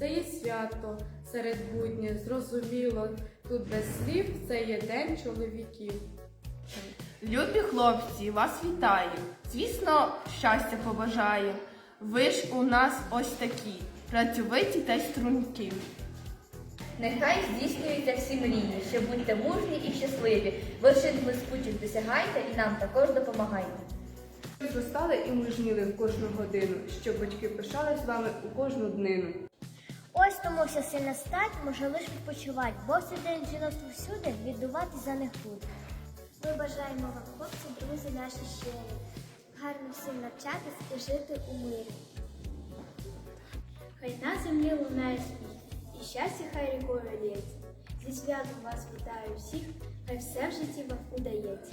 це є свято серед будня, зрозуміло. Тут без слів це є день чоловіків. Любі хлопці, вас вітаю. Звісно, щастя побажаю. Ви ж у нас ось такі, працьовиті та й стрункі. Нехай здійснюються всі мрії, що будьте мужні і щасливі. Вершин блискучих досягайте і нам також допомагайте. Зростали і мужніли в кожну годину, щоб батьки пишались вами у кожну днину. Ось тому вся сильна стать може лише відпочивати, бо все день жіноцтво всюди віддувати за них буде. Ми бажаємо вам, хлопці, друзі наші щирі, гарно всім навчатись і жити у мирі. Хай на землі лунає сміх, і щастя хай рікою лється. Зі святом вас вітаю всіх, хай все в житті вам удається.